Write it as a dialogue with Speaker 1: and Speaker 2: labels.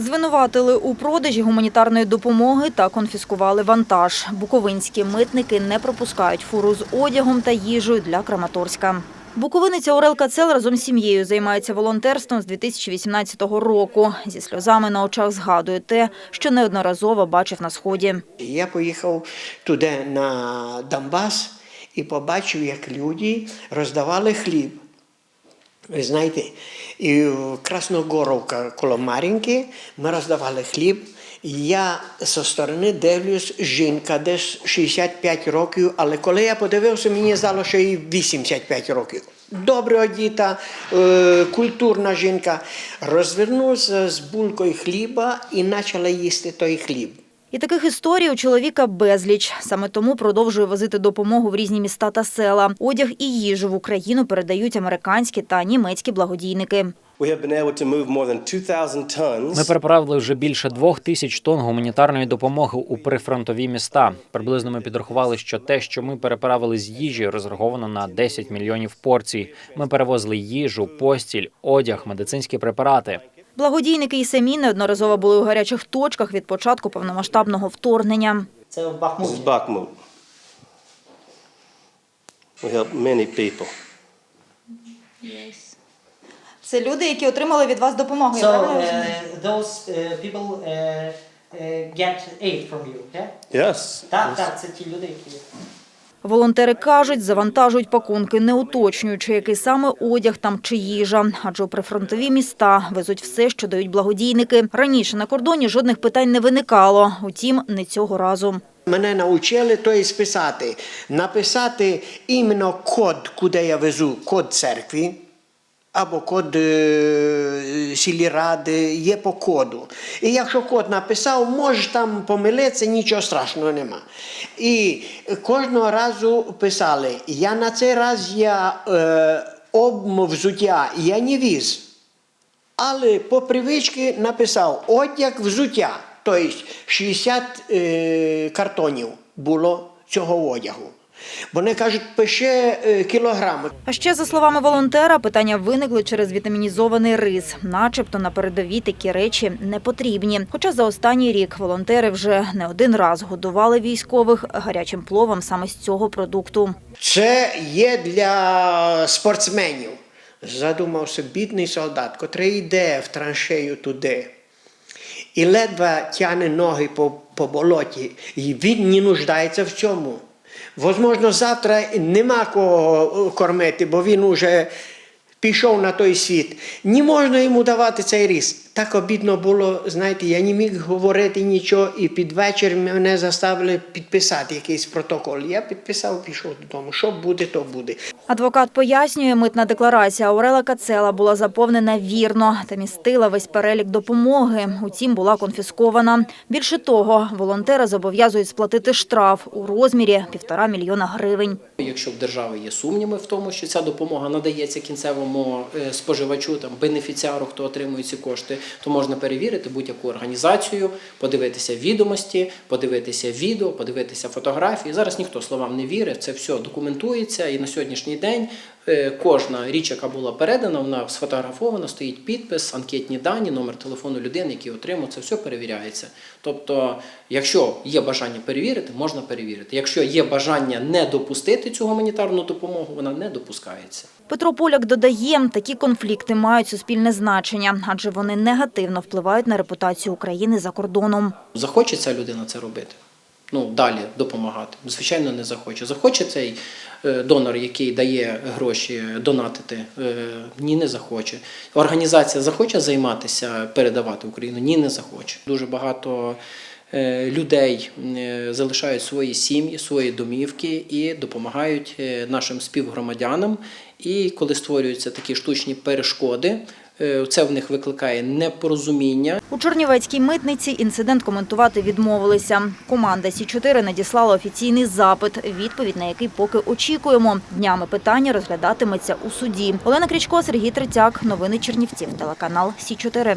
Speaker 1: Звинуватили у продажі гуманітарної допомоги та конфіскували вантаж. Буковинські митники не пропускають фуру з одягом та їжею для Краматорська. Буковиниця Орел Кацел разом з сім'єю займається волонтерством з 2018 року. Зі сльозами на очах згадує те, що неодноразово бачив на сході.
Speaker 2: Я поїхав туди на Донбас і побачив, як люди роздавали хліб. Ви знаєте, і в Красногоровка коло Мар'їнки ми роздавали хліб. Я зі сторони дивлюсь, жінка десь 65 років, але коли я подивився, мені здало, що їй 85 років. Добре одіта, е, культурна жінка. Розвернувся з булкою хліба і почала їсти той хліб.
Speaker 1: І таких історій у чоловіка безліч. Саме тому продовжує возити допомогу в різні міста та села. Одяг і їжу в Україну передають американські та німецькі благодійники.
Speaker 3: We have been able to move more than 2,000 tons.
Speaker 4: Ми переправили вже більше двох тисяч тонн гуманітарної допомоги у прифронтові міста. Приблизно ми підрахували, що те, що ми переправили з їжі, розраховано на 10 мільйонів порцій. Ми перевозили їжу, постіль, одяг, медицинські препарати.
Speaker 1: Благодійники і самі неодноразово були у гарячих точках від початку повномасштабного вторгнення.
Speaker 5: Це в Бахмуті.
Speaker 3: This is Bakhmut. We help many people.
Speaker 1: Це люди, які отримали від вас допомогу.
Speaker 5: So uh, those uh, people uh, uh, get aid from you, yeah?
Speaker 3: Yes.
Speaker 5: Так, так, це ті люди, які...
Speaker 1: Волонтери кажуть, завантажують пакунки, не уточнюючи, який саме одяг там чи їжа. Адже у прифронтові міста везуть все, що дають благодійники. Раніше на кордоні жодних питань не виникало. Утім, не цього разу.
Speaker 2: Мене навчили то і списати. Написати іменно код, куди я везу, код церкви. Або код е, сільради, є по коду. І якщо код написав, можеш там помилитися, нічого страшного нема. І кожного разу писали, я на цей раз я е, об взуття я не віз. Але по привичці написав одяг взуття. Тобто 60 е, картонів було цього одягу. Вони кажуть, пише е, кілограми.
Speaker 1: А ще, за словами волонтера, питання виникли через вітамінізований рис. Начебто на передовій такі речі не потрібні. Хоча за останній рік волонтери вже не один раз годували військових гарячим пловом саме з цього продукту.
Speaker 2: Це є для спортсменів. Задумався бідний солдат, котрий йде в траншею туди. І ледве тягне ноги по, по болоті, і він не нуждається в цьому. Возможно, завтра нема кого кормити, бо він уже пішов на той світ. Не можна йому давати цей ріс. Так обідно було, знаєте, я не міг говорити нічого, і під вечір мене заставили підписати якийсь протокол. Я підписав, пішов додому. Що буде, то буде.
Speaker 1: Адвокат пояснює, митна декларація Орела Кацела була заповнена вірно та містила весь перелік допомоги. Утім, була конфіскована. Більше того, волонтери зобов'язують сплатити штраф у розмірі півтора мільйона гривень.
Speaker 6: Якщо в держави є сумніви в тому, що ця допомога надається кінцевому е, споживачу, там бенефіціару, хто отримує ці кошти, то можна перевірити будь-яку організацію, подивитися відомості, подивитися відео, подивитися фотографії. Зараз ніхто словам не вірить, це все документується, і на сьогоднішній день е, кожна річ, яка була передана, вона сфотографована, стоїть підпис, анкетні дані, номер телефону людини, який отримав, це все перевіряється. Тобто, якщо є бажання перевірити, можна перевірити. Якщо є бажання не допустити цю гуманітарну допомогу, вона не допускається.
Speaker 1: Петро Поляк додає, такі конфлікти мають суспільне значення, адже вони негативно впливають на репутацію України за кордоном.
Speaker 6: Захоче ця людина це робити? Ну, далі допомагати. Звичайно, не захоче. Захоче цей е, донор, який дає гроші донатити? Е, Ні, не захоче. Організація захоче займатися, передавати Україну? Ні, не захоче. Дуже багато людей е, залишають свої сім'ї, свої домівки і допомагають е, нашим співгромадянам. І коли створюються такі штучні перешкоди, е, це в них викликає непорозуміння.
Speaker 1: У Чернівецькій митниці інцидент коментувати відмовилися. Команда Сі-4 надіслала офіційний запит, відповідь на який поки очікуємо. Днями питання розглядатиметься у суді. Олена Крічко, Сергій Третяк. Новини Чернівців. Телеканал Сі-4.